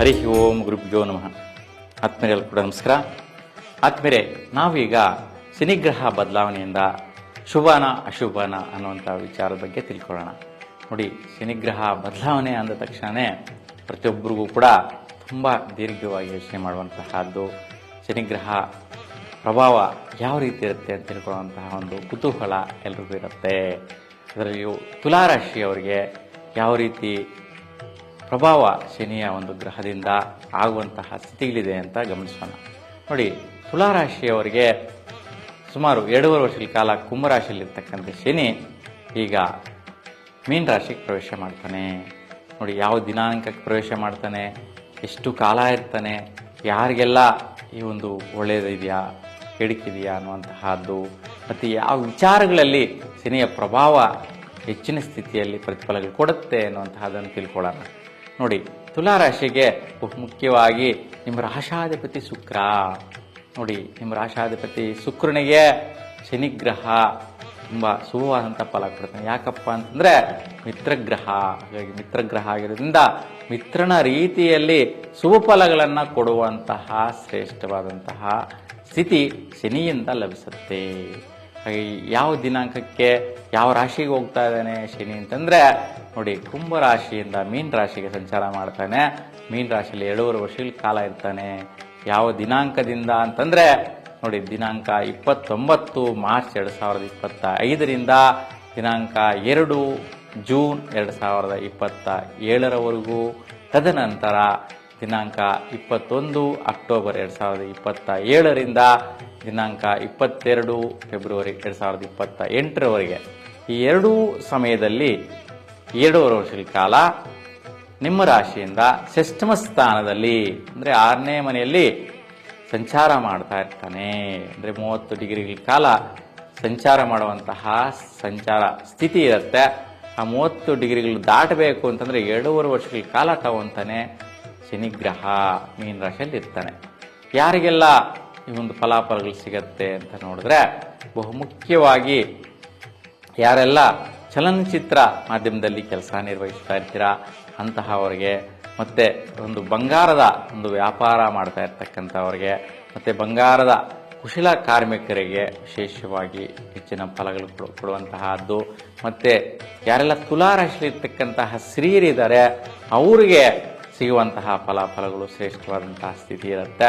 ಹರಿ ಓಂ ಗುರುಭ್ಯೋ ನಮಃ. ಆತ್ಮೀಯರೆಲ್ಲ ಕೂಡ ನಮಸ್ಕಾರ. ಆತ್ಮೀಯರೇ, ನಾವೀಗ ಶನಿಗ್ರಹ ಬದಲಾವಣೆಯಿಂದ ಶುಭಾನ ಅಶುಭಾನ ಅನ್ನುವಂಥ ವಿಚಾರದ ಬಗ್ಗೆ ತಿಳ್ಕೊಳ್ಳೋಣ. ನೋಡಿ ಶನಿಗ್ರಹ ಬದಲಾವಣೆ ಅಂದ ತಕ್ಷಣವೇ ಪ್ರತಿಯೊಬ್ಬರಿಗೂ ಕೂಡ ತುಂಬ ದೀರ್ಘವಾಗಿ ಯೋಚನೆ ಮಾಡುವಂತಹದ್ದು ಶನಿಗ್ರಹ ಪ್ರಭಾವ ಯಾವ ರೀತಿ ಇರುತ್ತೆ ಅಂತ ತಿಳ್ಕೊಳ್ಳುವಂತಹ ಒಂದು ಕುತೂಹಲ ಎಲ್ರಿಗೂ ಇರುತ್ತೆ. ಅದರಲ್ಲಿಯೂ ತುಲಾರಾಶಿಯವರಿಗೆ ಯಾವ ರೀತಿ ಪ್ರಭಾವ ಶನಿಯ ಒಂದು ಗ್ರಹದಿಂದ ಆಗುವಂತಹ ಸ್ಥಿತಿಗಳಿದೆ ಅಂತ ಗಮನಿಸೋಣ. ನೋಡಿ, ತುಲಾರಾಶಿಯವರಿಗೆ ಸುಮಾರು ಎರಡೂವರೆ ವರ್ಷಗಳ ಕಾಲ ಕುಂಭರಾಶಿಯಲ್ಲಿರ್ತಕ್ಕಂಥ ಶನಿ ಈಗ ಮೀನ ರಾಶಿಗೆ ಪ್ರವೇಶ ಮಾಡ್ತಾನೆ. ನೋಡಿ, ಯಾವ ದಿನಾಂಕಕ್ಕೆ ಪ್ರವೇಶ ಮಾಡ್ತಾನೆ, ಎಷ್ಟು ಕಾಲ ಇರ್ತಾನೆ, ಯಾರಿಗೆಲ್ಲ ಈ ಒಂದು ಒಳ್ಳೆಯದಿದೆಯಾ, ಕೆಡಕಿದೆಯಾ ಅನ್ನುವಂತಹದ್ದು, ಮತ್ತು ಯಾವ ವಿಚಾರಗಳಲ್ಲಿ ಶನಿಯ ಪ್ರಭಾವ ಹೆಚ್ಚಿನ ಸ್ಥಿತಿಯಲ್ಲಿ ಪ್ರತಿಫಲಗಳು ಕೊಡುತ್ತೆ ಅನ್ನುವಂತಹದ್ದನ್ನು ತಿಳ್ಕೊಳ್ಳೋಣ. ನೋಡಿ, ತುಲಾರಾಶಿಗೆ ಬಹು ಮುಖ್ಯವಾಗಿ ನಿಮ್ಮ ರಾಶಾಧಿಪತಿ ಶುಕ್ರ. ನೋಡಿ, ನಿಮ್ಮ ರಾಶಾಧಿಪತಿ ಶುಕ್ರನಿಗೆ ಶನಿಗ್ರಹ ತುಂಬ ಶುಭವಾದಂಥ ಫಲ ಕೊಡ್ತಾನೆ ಯಾಕಪ್ಪ ಅಂತಂದರೆ ಮಿತ್ರಗ್ರಹ. ಹಾಗಾಗಿ ಮಿತ್ರಗ್ರಹ ಆಗಿರೋದ್ರಿಂದ ಮಿತ್ರನ ರೀತಿಯಲ್ಲಿ ಶುಭ ಫಲಗಳನ್ನು ಕೊಡುವಂತಹ ಶ್ರೇಷ್ಠವಾದಂತಹ ಸ್ಥಿತಿ ಶನಿಯಿಂದ ಲಭಿಸುತ್ತೆ. ಯಾವ ದಿನಾಂಕಕ್ಕೆ ಯಾವ ರಾಶಿಗೆ ಹೋಗ್ತಾ ಇದ್ದಾನೆ ಶನಿ ಅಂತಂದ್ರೆ, ನೋಡಿ, ಕುಂಭ ರಾಶಿಯಿಂದ ಮೀನ್ ರಾಶಿಗೆ ಸಂಚಾರ ಮಾಡ್ತಾನೆ. ಮೀನ್ ರಾಶಿಯಲ್ಲಿ ಎರಡೂವರೆ ವರ್ಷಗಳ ಕಾಲ ಇರ್ತಾನೆ. ಯಾವ ದಿನಾಂಕದಿಂದ ಅಂತಂದ್ರೆ, ನೋಡಿ, ದಿನಾಂಕ ಇಪ್ಪತ್ತೊಂಬತ್ತು, ಮಾರ್ಚ್ ಎರಡು ಸಾವಿರದ ಇಪ್ಪತ್ತ ಐದರಿಂದ ದಿನಾಂಕ ಎರಡು, ಜೂನ್ ಎರಡು ಸಾವಿರದ ಇಪ್ಪತ್ತ ಏಳರವರೆಗೂ. ತದನಂತರ ದಿನಾಂಕ ಇಪ್ಪತ್ತೊಂದು ಅಕ್ಟೋಬರ್ ಎರಡು ಸಾವಿರದ ಇಪ್ಪತ್ತ ಏಳರಿಂದ ದಿನಾಂಕ ಇಪ್ಪತ್ತೆರಡು ಫೆಬ್ರವರಿ ಎರಡು ಸಾವಿರದ ಇಪ್ಪತ್ತ ಎಂಟರವರೆಗೆ ಈ ಎರಡೂ ಸಮಯದಲ್ಲಿ ಎರಡೂವರೆ ವರ್ಷಗಳ ಕಾಲ ನಿಮ್ಮ ರಾಶಿಯಿಂದ ಷಷ್ಠಮ ಸ್ಥಾನದಲ್ಲಿ, ಅಂದರೆ ಆರನೇ ಮನೆಯಲ್ಲಿ ಸಂಚಾರ ಮಾಡ್ತಾ ಇರ್ತಾನೆ. ಅಂದರೆ ಮೂವತ್ತು ಡಿಗ್ರಿಗಳ ಕಾಲ ಸಂಚಾರ ಮಾಡುವಂತಹ ಸಂಚಾರ ಸ್ಥಿತಿ ಇರುತ್ತೆ. ಆ ಮೂವತ್ತು ಡಿಗ್ರಿಗಳು ದಾಟಬೇಕು ಅಂತಂದರೆ ಎರಡೂವರೆ ವರ್ಷಗಳ ಕಾಲ ತಗೊಂತಾನೆ. ಶನಿಗ್ರಹ, ಮೀನ ರಾಶಿಯಲ್ಲಿ ಇರ್ತಾನೆ. ಯಾರಿಗೆಲ್ಲ ಈ ಒಂದು ಫಲಾಫಲಗಳು ಸಿಗತ್ತೆ ಅಂತ ನೋಡಿದ್ರೆ ಬಹುಮುಖ್ಯವಾಗಿ ಯಾರೆಲ್ಲ ಚಲನಚಿತ್ರ ಮಾಧ್ಯಮದಲ್ಲಿ ಕೆಲಸ ನಿರ್ವಹಿಸ್ತಾ ಇರ್ತೀರಾ, ಅಂತಹವರಿಗೆ, ಮತ್ತು ಒಂದು ಬಂಗಾರದ ಒಂದು ವ್ಯಾಪಾರ ಮಾಡ್ತಾ ಇರ್ತಕ್ಕಂಥವ್ರಿಗೆ, ಮತ್ತು ಬಂಗಾರದ ಕುಶಲ ಕಾರ್ಮಿಕರಿಗೆ ವಿಶೇಷವಾಗಿ ಹೆಚ್ಚಿನ ಫಲಗಳು ಕೊಡು, ಕೊಡುವಂತಹದ್ದು, ಮತ್ತು ಯಾರೆಲ್ಲ ತುಲಾರಾಶಿಲಿರ್ತಕ್ಕಂತಹ ಸ್ತ್ರೀಯರಿದ್ದಾರೆ, ಅವರಿಗೆ ಸಿಗುವಂತಹ ಫಲಾಫಲಗಳು ಶ್ರೇಷ್ಠವಾದಂತಹ ಸ್ಥಿತಿ ಇರುತ್ತೆ.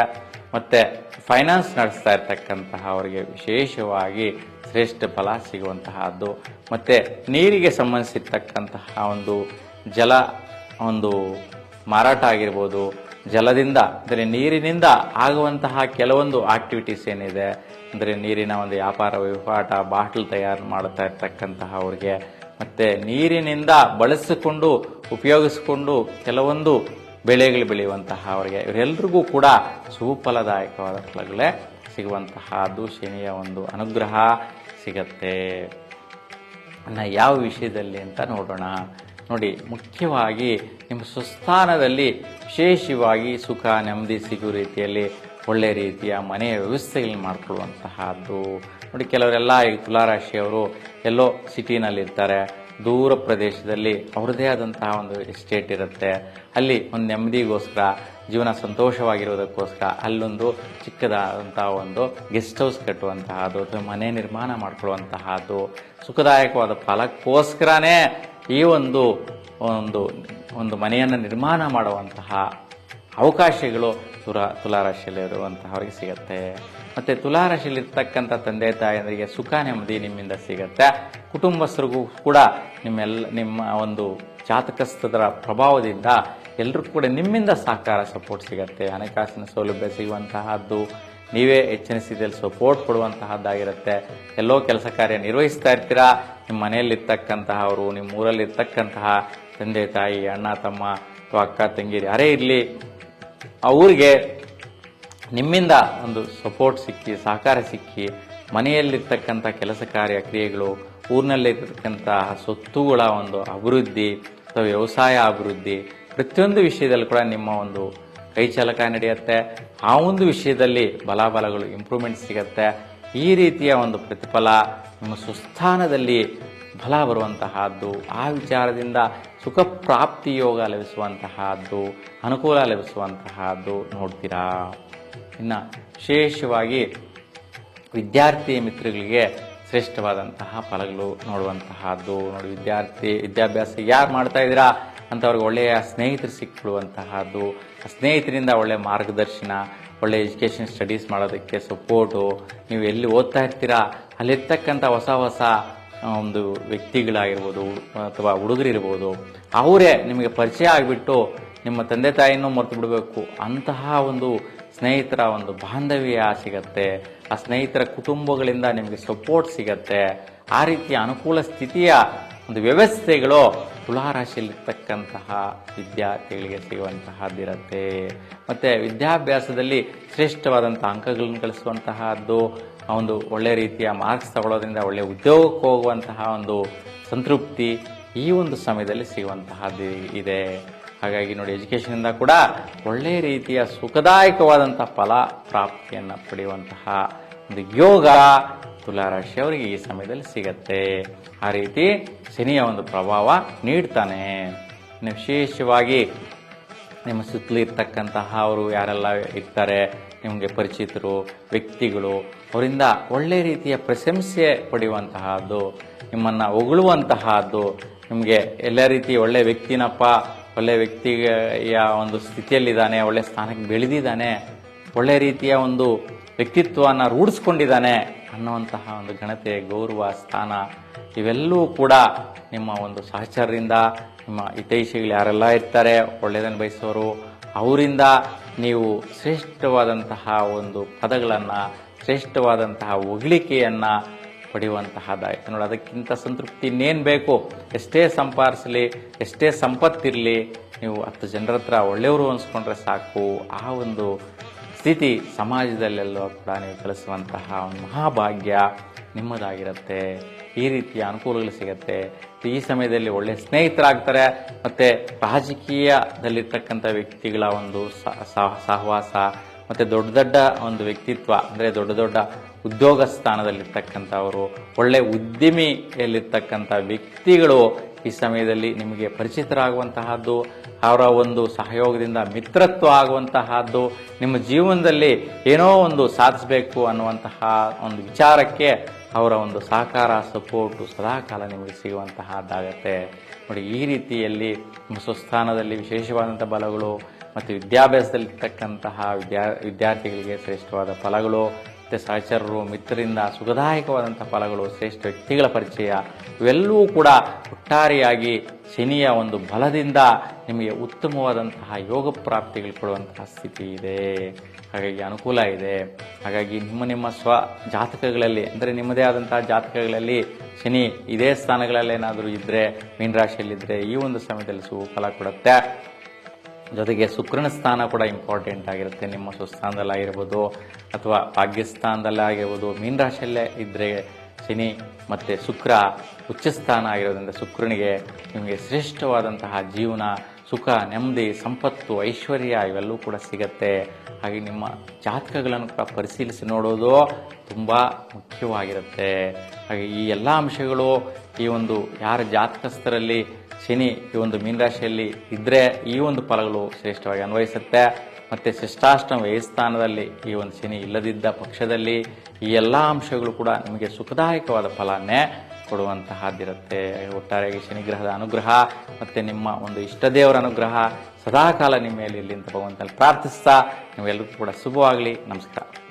ಮತ್ತು ಫೈನಾನ್ಸ್ ನಡೆಸ್ತಾ ಇರ್ತಕ್ಕಂತಹ ಅವರಿಗೆ ವಿಶೇಷವಾಗಿ ಶ್ರೇಷ್ಠ ಫಲ ಸಿಗುವಂತಹದ್ದು. ಮತ್ತು ನೀರಿಗೆ ಸಂಬಂಧಿಸಿರ್ತಕ್ಕಂತಹ ಒಂದು ಜಲ, ಒಂದು ಮಾರಾಟ ಆಗಿರ್ಬೋದು. ಜಲದಿಂದ, ಅಂದರೆ ನೀರಿನಿಂದ ಆಗುವಂತಹ ಕೆಲವೊಂದು ಆಕ್ಟಿವಿಟೀಸ್ ಏನಿದೆ. ಅಂದರೆ ನೀರಿನ ಒಂದು ವ್ಯಾಪಾರ, ವಹಿವಾಟ, ಬಾಟ್ಲ್ ತಯಾರು ಮಾಡುತ್ತಾ ಇರ್ತಕ್ಕಂತಹ ಅವ್ರಿಗೆ. ಮತ್ತು ನೀರಿನಿಂದ ಬಳಸಿಕೊಂಡು, ಉಪಯೋಗಿಸಿಕೊಂಡು ಕೆಲವೊಂದು ಬೆಳೆಗಳು ಬೆಳೆಯುವಂತಹ ಅವರಿಗೆ ಇವರೆಲ್ಲರಿಗೂ ಕೂಡ ಸುಫಲದಾಯಕವಾದ ಫಲಗಳೇ ಸಿಗುವಂತಹದ್ದು ಶನಿಯ ಒಂದು ಅನುಗ್ರಹ ಸಿಗತ್ತೆ. ಅನ್ನ ಯಾವ ವಿಷಯದಲ್ಲಿ ಅಂತ ನೋಡೋಣ. ನೋಡಿ, ಮುಖ್ಯವಾಗಿ ನಿಮ್ಮ ಸ್ವಸ್ಥಾನದಲ್ಲಿ ವಿಶೇಷವಾಗಿ ಸುಖ, ನೆಮ್ಮದಿ ಸಿಗುವ ರೀತಿಯಲ್ಲಿ ಒಳ್ಳೆ ರೀತಿಯ ಮನೆಯ ವ್ಯವಸ್ಥೆಗಳನ್ನ ಮಾಡಿಕೊಳ್ಳುವಂತಹದ್ದು. ನೋಡಿ, ಕೆಲವರೆಲ್ಲ ಈ ತುಲಾರಾಶಿಯವರು ಎಲ್ಲೋ ಸಿಟಿನಲ್ಲಿರ್ತಾರೆ ದೂರ ಪ್ರದೇಶದಲ್ಲಿ ಅವ್ರದ್ದೇ ಆದಂತಹ ಒಂದು ಎಸ್ಟೇಟ್ ಇರುತ್ತೆ. ಅಲ್ಲಿ ಒಂದು ನೆಮ್ಮದಿಗೋಸ್ಕರ, ಜೀವನ ಸಂತೋಷವಾಗಿರೋದಕ್ಕೋಸ್ಕರ, ಅಲ್ಲೊಂದು ಚಿಕ್ಕದಾದಂತಹ ಒಂದು ಗೆಸ್ಟ್ ಹೌಸ್ ಕಟ್ಟುವಂತಹದ್ದು, ಅಥವಾ ಮನೆ ನಿರ್ಮಾಣ ಮಾಡ್ಕೊಳ್ಳುವಂತಹದ್ದು, ಸುಖದಾಯಕವಾದ ಫಲಕ್ಕೋಸ್ಕರನೇ ಈ ಒಂದು ಒಂದು ಒಂದು ಮನೆಯನ್ನು ನಿರ್ಮಾಣ ಮಾಡುವಂತಹ ಅವಕಾಶಗಳು ತುಲಾ ತುಲಾರಾಶಿಯಲ್ಲಿ ಇರುವಂತಹವರಿಗೆ ಸಿಗುತ್ತೆ. ಮತ್ತು ತುಲಾರಾಶಿಯಲ್ಲಿರ್ತಕ್ಕಂಥ ತಂದೆ ತಾಯಂದರಿಗೆ ಸುಖ ನೆಮ್ಮದಿ ನಿಮ್ಮಿಂದ ಸಿಗುತ್ತೆ. ಕುಟುಂಬಸ್ಥರಿಗೂ ಕೂಡ ನಿಮ್ಮೆಲ್ಲ ನಿಮ್ಮ ಒಂದು ಜಾತಕಸ್ಥದರ ಪ್ರಭಾವದಿಂದ ಎಲ್ಲರೂ ಕೂಡ ನಿಮ್ಮಿಂದ ಸಹಕಾರ, ಸಪೋರ್ಟ್ ಸಿಗುತ್ತೆ. ಹಣಕಾಸಿನ ಸೌಲಭ್ಯ ಸಿಗುವಂತಹದ್ದು, ನೀವೇ ಹೆಚ್ಚಿನ ಸ್ಥಿತಿಯಲ್ಲಿ ಸಪೋರ್ಟ್ ಕೊಡುವಂತಹದ್ದಾಗಿರುತ್ತೆ. ಎಲ್ಲೋ ಕೆಲಸ ಕಾರ್ಯ ನಿರ್ವಹಿಸ್ತಾ ಇರ್ತೀರಾ? ನಿಮ್ಮ ಮನೆಯಲ್ಲಿರ್ತಕ್ಕಂತಹವರು ನಿಮ್ಮ ಊರಲ್ಲಿರ್ತಕ್ಕಂತಹ ತಂದೆ ತಾಯಿ, ಅಣ್ಣ, ತಮ್ಮ, ಅಥವಾ ಅಕ್ಕ ತಂಗಿರಿ ಯಾರೇ ಇರಲಿ, ಅವ್ರಿಗೆ ನಿಮ್ಮಿಂದ ಒಂದು ಸಪೋರ್ಟ್ ಸಿಕ್ಕಿ, ಸಹಕಾರ ಸಿಕ್ಕಿ, ಮನೆಯಲ್ಲಿರ್ತಕ್ಕಂಥ ಕೆಲಸ ಕಾರ್ಯ, ಕ್ರಿಯೆಗಳು, ಊರಿನಲ್ಲಿರ್ತಕ್ಕಂಥ ಸೊತ್ತುಗಳ ಒಂದು ಅಭಿವೃದ್ಧಿ ಅಥವಾ ವ್ಯವಸಾಯ ಅಭಿವೃದ್ಧಿ, ಪ್ರತಿಯೊಂದು ವಿಷಯದಲ್ಲಿ ಕೂಡ ನಿಮ್ಮ ಒಂದು ಕೈ ಚಾಲಕ ನಡೆಯುತ್ತೆ. ಆ ಒಂದು ವಿಷಯದಲ್ಲಿ ಬಲಾಬಲಗಳು ಇಂಪ್ರೂವ್ಮೆಂಟ್ ಸಿಗುತ್ತೆ. ಈ ರೀತಿಯ ಒಂದು ಪ್ರತಿಫಲ ನಿಮ್ಮ ಸುಸ್ಥಾನದಲ್ಲಿ ಬಲ ಬರುವಂತಹದ್ದು, ಆ ವಿಚಾರದಿಂದ ಸುಖ ಪ್ರಾಪ್ತಿ ಯೋಗ ಲಭಿಸುವಂತಹದ್ದು, ಅನುಕೂಲ ಲಭಿಸುವಂತಹದ್ದು ನೋಡ್ತೀರಾ? ಇನ್ನು ವಿಶೇಷವಾಗಿ ವಿದ್ಯಾರ್ಥಿ ಮಿತ್ರಗಳಿಗೆ ಶ್ರೇಷ್ಠವಾದಂತಹ ಫಲಗಳು ನೋಡುವಂತಹದ್ದು. ನೋಡಿ, ವಿದ್ಯಾರ್ಥಿ, ವಿದ್ಯಾಭ್ಯಾಸ ಯಾರು ಮಾಡ್ತಾ ಇದ್ದೀರಾ ಅಂಥವ್ರಿಗೆ ಒಳ್ಳೆಯ ಸ್ನೇಹಿತರು ಸಿಕ್ಬಿಡುವಂತಹದ್ದು ಸ್ನೇಹಿತರಿಂದ ಒಳ್ಳೆಯ ಮಾರ್ಗದರ್ಶನ, ಒಳ್ಳೆ ಎಜುಕೇಷನ್ ಸ್ಟಡೀಸ್ ಮಾಡೋದಕ್ಕೆ ಸಪೋರ್ಟು. ನೀವು ಎಲ್ಲಿ ಓದ್ತಾ ಇರ್ತೀರಾ, ಅಲ್ಲಿರ್ತಕ್ಕಂಥ ಹೊಸ ಹೊಸ ಒಂದು ವ್ಯಕ್ತಿಗಳಾಗಿರ್ಬೋದು ಅಥವಾ ಹುಡುಗರಿರ್ಬೋದು, ಅವರೇ ನಿಮಗೆ ಪರಿಚಯ ಆಗಿಬಿಟ್ಟು ನಿಮ್ಮ ತಂದೆ ತಾಯಿನೂ ಮರೆತು ಬಿಡಬೇಕು ಅಂತಹ ಒಂದು ಸ್ನೇಹಿತರ ಒಂದು ಬಾಂಧವ್ಯ ಸಿಗತ್ತೆ, ಆ ಸ್ನೇಹಿತರ ಕುಟುಂಬಗಳಿಂದ ನಿಮಗೆ ಸಪೋರ್ಟ್ ಸಿಗತ್ತೆ. ಆ ರೀತಿಯ ಅನುಕೂಲ ಸ್ಥಿತಿಯ ಒಂದು ವ್ಯವಸ್ಥೆಗಳು ತುಲಾರಾಶಿಯಲ್ಲಿರ್ತಕ್ಕಂತಹ ವಿದ್ಯಾರ್ಥಿಗಳಿಗೆ ಸಿಗುವಂತಹದ್ದಿರತ್ತೆ ಮತ್ತು ವಿದ್ಯಾಭ್ಯಾಸದಲ್ಲಿ ಶ್ರೇಷ್ಠವಾದಂಥ ಅಂಕಗಳನ್ನು ಗಳಿಸುವಂತಹದ್ದು ಒಂದು ಒಳ್ಳೆ ರೀತಿಯ ಮಾರ್ಕ್ಸ್ ತಗೊಳ್ಳೋದ್ರಿಂದ ಒಳ್ಳೆ ಉದ್ಯೋಗಕ್ಕೆ ಹೋಗುವಂತಹ ಒಂದು ಸಂತೃಪ್ತಿ ಈ ಒಂದು ಸಮಯದಲ್ಲಿ ಸಿಗುವಂತಹದ್ದು ಇದೆ. ಹಾಗಾಗಿ ನೋಡಿ ಎಜುಕೇಷನಿಂದ ಕೂಡ ಒಳ್ಳೆಯ ರೀತಿಯ ಸುಖದಾಯಕವಾದಂಥ ಫಲ ಪ್ರಾಪ್ತಿಯನ್ನು ಪಡೆಯುವಂತಹ ಒಂದು ಯೋಗ ತುಲಾರಾಶಿಯವರಿಗೆ ಈ ಸಮಯದಲ್ಲಿ ಸಿಗತ್ತೆ. ಆ ರೀತಿ ಶನಿಯ ಒಂದು ಪ್ರಭಾವ ನೀಡ್ತಾನೆ. ವಿಶೇಷವಾಗಿ ನಿಮ್ಮ ಸುತ್ತಲೂ ಇರ್ತಕ್ಕಂತಹ ಅವರು ಯಾರೆಲ್ಲ ಇರ್ತಾರೆ, ನಿಮಗೆ ಪರಿಚಿತರು, ವ್ಯಕ್ತಿಗಳು, ಅವರಿಂದ ಒಳ್ಳೆ ರೀತಿಯ ಪ್ರಶಂಸೆ ಪಡೆಯುವಂತಹದ್ದು, ನಿಮ್ಮನ್ನು ಹೊಗಳುವಂತಹದ್ದು, ನಿಮಗೆ ಎಲ್ಲ ರೀತಿ ಒಳ್ಳೆ ವ್ಯಕ್ತಿನಪ್ಪ ಒಳ್ಳೆ ವ್ಯಕ್ತಿಯ ಒಂದು ಸ್ಥಿತಿಯಲ್ಲಿದ್ದಾನೆ, ಒಳ್ಳೆ ಸ್ಥಾನಕ್ಕೆ ಬೆಳೆದಿದ್ದಾನೆ, ಒಳ್ಳೆ ರೀತಿಯ ಒಂದು ವ್ಯಕ್ತಿತ್ವನ ರೂಢಿಸ್ಕೊಂಡಿದ್ದಾನೆ ಅನ್ನುವಂತಹ ಒಂದು ಘನತೆ, ಗೌರವ, ಸ್ಥಾನ ಇವೆಲ್ಲವೂ ಕೂಡ ನಿಮ್ಮ ಒಂದು ಸಹಚರರಿಂದ, ನಿಮ್ಮ ಹಿತೈಷಿಗಳು ಯಾರೆಲ್ಲ ಇರ್ತಾರೆ, ಒಳ್ಳೆಯದನ್ನು ಬಯಸೋರು ಅವರಿಂದ ನೀವು ಶ್ರೇಷ್ಠವಾದಂತಹ ಒಂದು ಪದಗಳನ್ನು, ಶ್ರೇಷ್ಠವಾದಂತಹ ಹೊಗಳಿಕೆಯನ್ನು ಪಡೆಯುವಂತಹದ್ದಾಯ್ತು. ನೋಡಿ, ಅದಕ್ಕಿಂತ ಸಂತೃಪ್ತಿ ಇನ್ನೇನು ಬೇಕು? ಎಷ್ಟೇ ಸಂಪಾದಿಸಲಿ ಎಷ್ಟೇ ಸಂಪತ್ತಿರಲಿ, ನೀವು ಹತ್ತು ಜನರ ಹತ್ರ ಒಳ್ಳೆಯವರು ಅನ್ಸ್ಕೊಂಡ್ರೆ ಸಾಕು. ಆ ಒಂದು ಸ್ಥಿತಿ ಸಮಾಜದಲ್ಲೆಲ್ಲೋ ಕೂಡ ನೀವು ಕಲಿಸುವಂತಹ ಮಹಾಭಾಗ್ಯ ನಿಮ್ಮದಾಗಿರುತ್ತೆ. ಈ ರೀತಿಯ ಅನುಕೂಲಗಳು ಸಿಗುತ್ತೆ. ಈ ಸಮಯದಲ್ಲಿ ಒಳ್ಳೆಯ ಸ್ನೇಹಿತರಾಗ್ತಾರೆ. ಮತ್ತು ರಾಜಕೀಯದಲ್ಲಿರ್ತಕ್ಕಂಥ ವ್ಯಕ್ತಿಗಳ ಒಂದು ಸಹವಾಸ, ಮತ್ತು ದೊಡ್ಡ ದೊಡ್ಡ ಒಂದು ವ್ಯಕ್ತಿತ್ವ, ಅಂದರೆ ದೊಡ್ಡ ದೊಡ್ಡ ಉದ್ಯೋಗ ಸ್ಥಾನದಲ್ಲಿರ್ತಕ್ಕಂಥವರು ಒಳ್ಳೆಯ ಉದ್ಯಮಿಯಲ್ಲಿರ್ತಕ್ಕಂಥ ವ್ಯಕ್ತಿಗಳು ಈ ಸಮಯದಲ್ಲಿ ನಿಮಗೆ ಪರಿಚಿತರಾಗುವಂತಹದ್ದು, ಅವರ ಒಂದು ಸಹಯೋಗದಿಂದ ಮಿತ್ರತ್ವ ಆಗುವಂತಹದ್ದು, ನಿಮ್ಮ ಜೀವನದಲ್ಲಿ ಏನೋ ಒಂದು ಸಾಧಿಸಬೇಕು ಅನ್ನುವಂತಹ ಒಂದು ವಿಚಾರಕ್ಕೆ ಅವರ ಒಂದು ಸಹಕಾರ ಸಪೋರ್ಟು ಸದಾಕಾಲ ನಿಮಗೆ ಸಿಗುವಂತಹದ್ದಾಗತ್ತೆ. ನೋಡಿ, ಈ ರೀತಿಯಲ್ಲಿ ನಿಮ್ಮ ಸ್ವಸ್ಥಾನದಲ್ಲಿ ವಿಶೇಷವಾದಂಥ ಬಲಗಳು ಮತ್ತು ವಿದ್ಯಾಭ್ಯಾಸದಲ್ಲಿರ್ತಕ್ಕಂತಹ ವಿದ್ಯಾ, ವಿದ್ಯಾರ್ಥಿಗಳಿಗೆ ಶ್ರೇಷ್ಠವಾದ ಫಲಗಳು ಮತ್ತು ಸಹಚರರು, ಮಿತ್ರರಿಂದ ಸುಖದಾಯಕವಾದಂಥ ಫಲಗಳು, ಶ್ರೇಷ್ಠ ವ್ಯಕ್ತಿಗಳ ಪರಿಚಯ, ಇವೆಲ್ಲವೂ ಕೂಡ ಒಟ್ಟಾರೆಯಾಗಿ ಶನಿಯ ಒಂದು ಬಲದಿಂದ ನಿಮಗೆ ಉತ್ತಮವಾದಂತಹ ಯೋಗ ಪ್ರಾಪ್ತಿಗಳು ಕೊಡುವಂತಹ ಸ್ಥಿತಿ ಇದೆ. ಹಾಗಾಗಿ ಅನುಕೂಲ ಇದೆ. ಹಾಗಾಗಿ ನಿಮ್ಮ ನಿಮ್ಮ ಸ್ವ ಜಾತಕಗಳಲ್ಲಿ, ಅಂದರೆ ನಿಮ್ಮದೇ ಆದಂತಹ ಜಾತಕಗಳಲ್ಲಿ ಶನಿ ಇದೇ ಸ್ಥಾನಗಳಲ್ಲೇನಾದರೂ ಇದ್ದರೆ ಮೀನರಾಶಿಯಲ್ಲಿದ್ದರೆ ಈ ಒಂದು ಸಮಯದಲ್ಲಿ ಸುಖ ಫಲ ಕೊಡುತ್ತೆ. ಜೊತೆಗೆ ಶುಕ್ರನ ಸ್ಥಾನ ಕೂಡ ಇಂಪಾರ್ಟೆಂಟ್ ಆಗಿರುತ್ತೆ. ನಿಮ್ಮ ಸ್ವಸ್ಥಾನದಲ್ಲಾಗಿರ್ಬೋದು ಅಥವಾ ಭಾಗ್ಯಸ್ಥಾನದಲ್ಲೇ ಆಗಿರ್ಬೋದು. ಮೀನ ರಾಶಿಯಲ್ಲೇ ಇದ್ದರೆ ಶನಿ ಮತ್ತು ಶುಕ್ರ ಉಚ್ಚ ಸ್ಥಾನ ಆಗಿರೋದ್ರಿಂದ ಶುಕ್ರನಿಗೆ ನಿಮಗೆ ಶ್ರೇಷ್ಠವಾದಂತಹ ಜೀವನ, ಸುಖ, ನೆಮ್ಮದಿ, ಸಂಪತ್ತು, ಐಶ್ವರ್ಯ ಇವೆಲ್ಲವೂ ಕೂಡ ಸಿಗತ್ತೆ. ಹಾಗೆ ನಿಮ್ಮ ಜಾತಕಗಳನ್ನು ಕೂಡ ಪರಿಶೀಲಿಸಿ ನೋಡೋದು ತುಂಬ ಮುಖ್ಯವಾಗಿರುತ್ತೆ. ಹಾಗೆ ಈ ಎಲ್ಲ ಅಂಶಗಳು ಈ ಒಂದು ಯಾರ ಜಾತಕಸ್ಥರಲ್ಲಿ ಶನಿ ಈ ಒಂದು ಮೀನರಾಶಿಯಲ್ಲಿ ಇದ್ದರೆ ಈ ಒಂದು ಫಲಗಳು ಶ್ರೇಷ್ಠವಾಗಿ ಅನ್ವಯಿಸುತ್ತೆ. ಮತ್ತು ಶಿಷ್ಟಾಷ್ಟಮ ವ್ಯಯಸ್ಥಾನದಲ್ಲಿ ಈ ಒಂದು ಶನಿ ಇಲ್ಲದಿದ್ದ ಪಕ್ಷದಲ್ಲಿ ಈ ಎಲ್ಲ ಅಂಶಗಳು ಕೂಡ ನಿಮಗೆ ಸುಖದಾಯಕವಾದ ಫಲನೇ ಕೊಡುವಂತಹದ್ದಿರುತ್ತೆ. ಒಟ್ಟಾರೆಯಾಗಿ ಶನಿಗ್ರಹದ ಅನುಗ್ರಹ ಮತ್ತು ನಿಮ್ಮ ಒಂದು ಇಷ್ಟದೇವರ ಅನುಗ್ರಹ ಸದಾಕಾಲ ನಿಮ್ಮ ಮೇಲೆ ಇಲ್ಲಿಂದ ಅಂತ ಭಗವಂತನಲ್ಲಿ ಪ್ರಾರ್ಥಿಸ್ತಾ ನೀವೆಲ್ಲರಿಗೂ ಕೂಡ ಶುಭವಾಗಲಿ. ನಮಸ್ಕಾರ.